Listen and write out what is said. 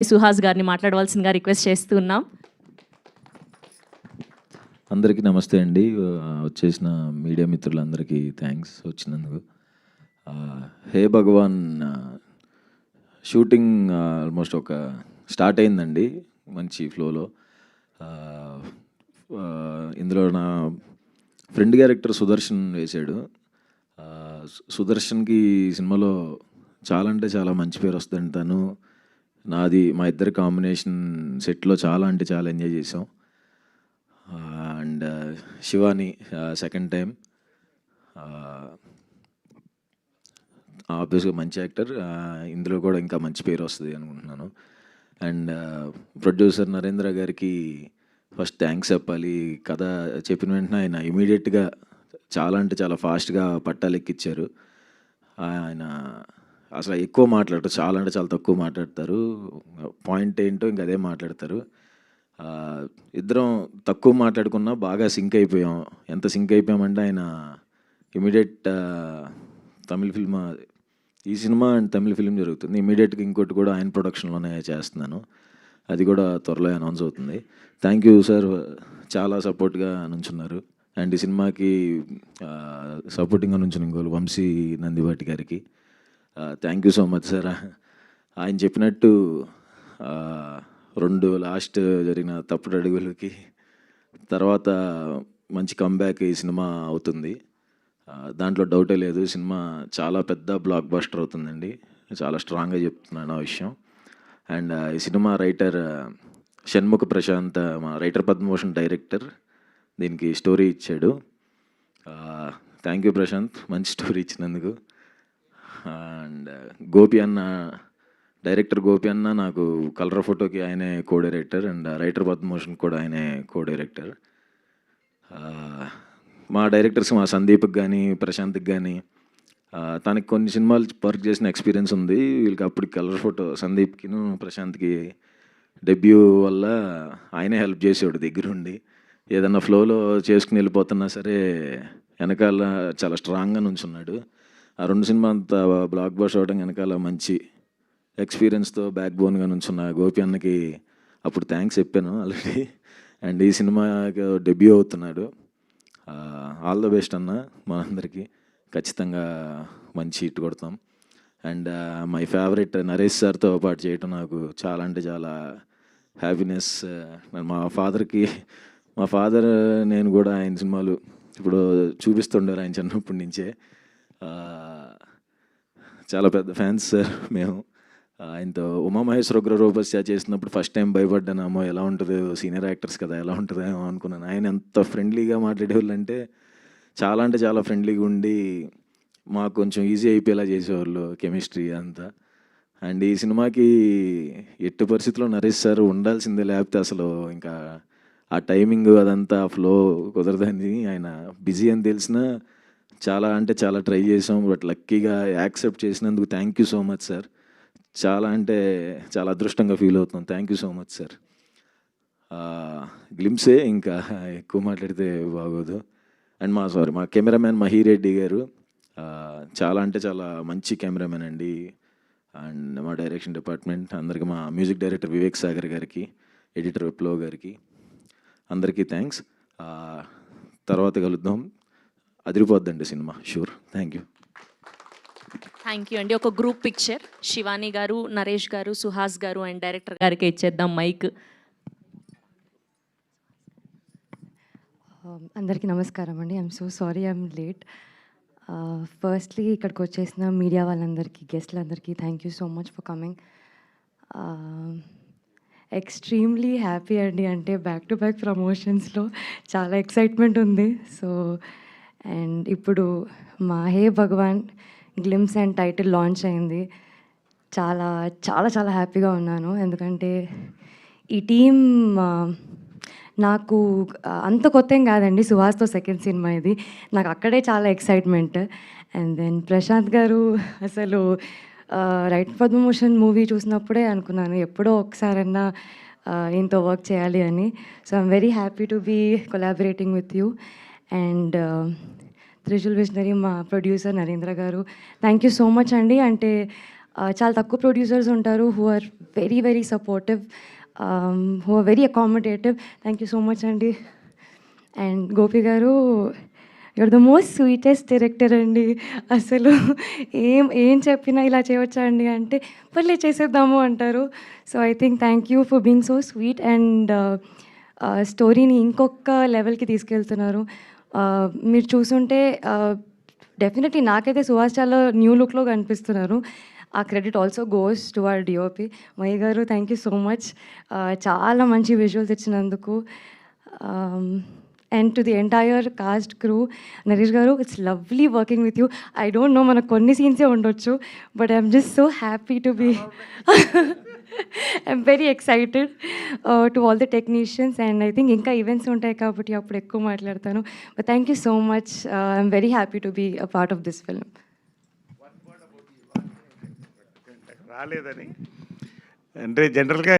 సుహాస్ గారిని మాట్లాడవలసిందిగా రిక్వెస్ట్ చేస్తున్నాం అందరికీ నమస్తే అండి. వచ్చేసిన మీడియా మిత్రులందరికీ థ్యాంక్స్ వచ్చినందుకు. హే భగవాన్ షూటింగ్ ఆల్మోస్ట్ ఒక స్టార్ట్ అయిందండి మంచి ఫ్లోలో. ఇందులో నా ఫ్రెండ్ క్యారెక్టర్ సుదర్శన్ వేశాడు. సుదర్శన్కి సినిమాలో చాలా అంటే చాలా మంచి పేరు వస్తుందండి తను. నాది మా ఇద్దరి కాంబినేషన్ సెట్లో చాలా అంటే చాలా ఎంజాయ్ చేసాం and uh, Shivani second time ఆబ్వియస్గా మంచి యాక్టర్. Uh, ఇందులో కూడా ఇంకా మంచి పేరు వస్తుంది అనుకుంటున్నాను. అండ్ uh, ప్రొడ్యూసర్ నరేంద్ర గారికి ఫస్ట్ థ్యాంక్స్ చెప్పాలి. కథ చెప్పిన వెంటనే ఆయన ఇమీడియట్గా చాలా అంటే చాలా ఫాస్ట్గా పట్టాలెక్కిచ్చారు ఆయన అసలు ఎక్కువ మాట్లాడతారు చాలా అంటే చాలా తక్కువ మాట్లాడతారు. పాయింట్ ఏంటో ఇంక అదే మాట్లాడతారు. ఇద్దరం తక్కువ మాట్లాడుకున్నా బాగా సింక్ అయిపోయాం. ఎంత సింక్ అయిపోయామంటే ఆయన ఇమీడియట్ తమిళ ఫిల్మ్ ఈ సినిమా అండ్ తమిళ ఫిల్మ్ జరుగుతుంది. ఇమీడియట్గా ఇంకోటి కూడా ఆయన ప్రొడక్షన్లోనే చేస్తున్నాను. అది కూడా త్వరలో అనౌన్స్ అవుతుంది. థ్యాంక్ యూ సార్ చాలా సపోర్ట్గా నుంచున్నారు. అండ్ ఈ సినిమాకి సపోర్టింగ్గా నుంచిన ఇంకోళ్ళు వంశీ నందివాటి గారికి. Thank you so much sir ఆయన చెప్పినట్టు రెండు లాస్ట్ జరిగిన తప్పుడు అడుగులకి తర్వాత మంచి కంబ్యాక్ ఈ సినిమా అవుతుంది. దాంట్లో డౌటే లేదు. సినిమా చాలా పెద్ద బ్లాక్ బస్టర్ అవుతుందండి. చాలా స్ట్రాంగ్గా చెప్తున్నాను ఆ విషయం. అండ్ ఈ సినిమా రైటర్ షణ్ముఖ ప్రశాంత్ మా రైటర్ పద్మభూషణ్ డైరెక్టర్ దీనికి స్టోరీ ఇచ్చాడు. Thank you Prashanth. మంచి స్టోరీ ఇచ్చినందుకు. అండ్ uh, గోపి అన్న డైరెక్టర్ గోపి అన్న నాకు కలర్ ఫోటోకి ఆయనే co director and uh, writer పద్మోషన్ కూడా ఆయనే కో డైరెక్టర్ uh, మా డైరెక్టర్స్ మా సందీప్కి కానీ ప్రశాంత్కి కానీ తనకి కొన్ని సినిమాలు వర్క్ చేసిన ఎక్స్పీరియన్స్ ఉంది. వీళ్ళకి అప్పుడు కలర్ ఫోటో సందీప్కిను ప్రశాంత్కి డెబ్యూ వల్ల ఆయనే హెల్ప్ చేసేవాడు దగ్గరుండి. ఏదన్నా ఫ్లోలో చేసుకుని వెళ్ళిపోతున్నా సరే వెనకాల చాలా స్ట్రాంగ్గా నుంచున్నాడు. ఆ రెండు సినిమా అంత బ్లాక్ బస్ అవడం వెనకాల మంచి ఎక్స్పీరియన్స్తో బ్యాక్ బోన్గా నుంచున్న గోపి అన్నకి అప్పుడు థ్యాంక్స్ చెప్పాను ఆల్రెడీ అండ్ ఈ సినిమాకి డెబ్యూ అవుతున్నాడు. ఆల్ ద బెస్ట్ అన్న మనందరికీ. ఖచ్చితంగా మంచి హిట్ కొడతాం. అండ్ మై ఫేవరెట్ నరేష్ సార్తో పాటు చేయటం నాకు చాలా అంటే చాలా హ్యాపీనెస్ మా ఫాదర్కి మా ఫాదర్ నేను కూడా ఆయన సినిమాలు ఇప్పుడు చూపిస్తుండారు ఆయన చిన్నప్పటి నుంచే. చాలా పెద్ద ఫ్యాన్స్ సార్ మేము. ఆయనతో ఉమామహేశ్వర ఉగ్ర రూపస్య చేసినప్పుడు ఫస్ట్ టైం భయపడ్డానేమో ఎలా ఉంటుందో సీనియర్ యాక్టర్స్ కదా ఎలా ఉంటుందేమో అనుకున్నాను. ఆయన ఎంత ఫ్రెండ్లీగా మాట్లాడేవాళ్ళు అంటే చాలా అంటే చాలా ఫ్రెండ్లీగా ఉండి మాకు కొంచెం ఈజీ అయిపోయేలా చేసేవాళ్ళు కెమిస్ట్రీ అంతా. అండ్ ఈ సినిమాకి ఎట్టి పరిస్థితుల్లో నరేష్ సార్ ఉండాల్సిందే లేకపోతే అసలు ఇంకా ఆ టైమింగ్ అదంతా ఫ్లో కుదరదని ఆయన బిజీ అని తెలిసినా చాలా అంటే చాలా ట్రై చేసాం బట్ లక్కీగా యాక్సెప్ట్ చేసినందుకు thank you so much sir. చాలా అంటే చాలా అదృష్టంగా ఫీల్ అవుతున్నాం. Thank you so much sir. Glimpse ఇంకా ఎక్కువ మాట్లాడితే బాగోదు. అండ్ మా సారీ మా కెమెరామ్యాన్ మహిరెడ్డి గారు చాలా అంటే చాలా మంచి కెమెరామ్యాన్ అండి. అండ్ మా డైరెక్షన్ డిపార్ట్మెంట్ అందరికీ మా మ్యూజిక్ డైరెక్టర్ వివేక్ సాగర్ గారికి ఎడిటర్ విప్లవ్ గారికి అందరికీ థ్యాంక్స్. తర్వాత కలుద్దాం. అదిరిపోద్దండి cinema. Sure thank you thank you అండి. ఒక గ్రూప్ పిక్చర్ శివాని గారు నరేష్ గారు సుహాస్ గారు అండ్ డైరెక్టర్ గారికి ఇచ్చేద్దాం మైక్ Um, అందరికీ నమస్కారం అండి. I'm so sorry I'm late firstly ఇక్కడికి వచ్చేసిన మీడియా వాళ్ళందరికీ గెస్ట్లందరికీ thank you so much for coming extremely happy అండి. అంటే బ్యాక్ టు బ్యాక్ ప్రమోషన్స్లో చాలా ఎక్సైట్మెంట్ ఉంది. సో అండ్ ఇప్పుడు మా hey Bhagavan glimpse and title launch అయింది. చాలా చాలా చాలా హ్యాపీగా ఉన్నాను. ఎందుకంటే ఈ టీం నాకు అంత కొత్త ఏం కాదండి. సుహాస్తో సెకండ్ సినిమా ఇది. నాకు అక్కడే చాలా ఎక్సైట్మెంట్. అండ్ దెన్ ప్రశాంత్ గారు అసలు రైట్ పద్మభూషణ్ మూవీ చూసినప్పుడే అనుకున్నాను ఎప్పుడో ఒకసారన్నా ఈయనతో వర్క్ చేయాలి అని. So I'm very happy to be collaborating with you. And త్రిజుల్ visionary మా producer Narendra garu. Thank you so much అండి. అంటే చాలా తక్కువ ప్రొడ్యూసర్స్ ఉంటారు who are very very supportive who are very accommodative thank you so much అండి. And Gopi garu you're the most sweetest director అండి. అసలు ఏం ఏం చెప్పినా ఇలా చేయవచ్చా అండి అంటే పర్లే చేసేద్దాము అంటారు. So I think thank you for being so sweet and స్టోరీని ఇంకొక లెవెల్కి తీసుకెళ్తున్నారు. మీరు చూసుంటే డెఫినెట్లీ నాకైతే సుహాస్ చాలా న్యూ లుక్లో కనిపిస్తున్నారు. ఆ credit also goes to our DOP my గారు థ్యాంక్ యూ సో మచ్ చాలా మంచి విజువల్స్ ఇచ్చినందుకు. And to the entire cast crew Naresh garu it's lovely working with you I don't know మనకు కొన్ని సీన్సే ఉండొచ్చు but I'm just so happy to be I'm very excited to all the technicians and I think ఇంకా events ఉంటాయి కాబట్టి అప్పుడు ఎక్కువ మాట్లాడతాను. But thank you so much I'm very happy to be a part of this film రాలేదని. అంటే జనరల్గా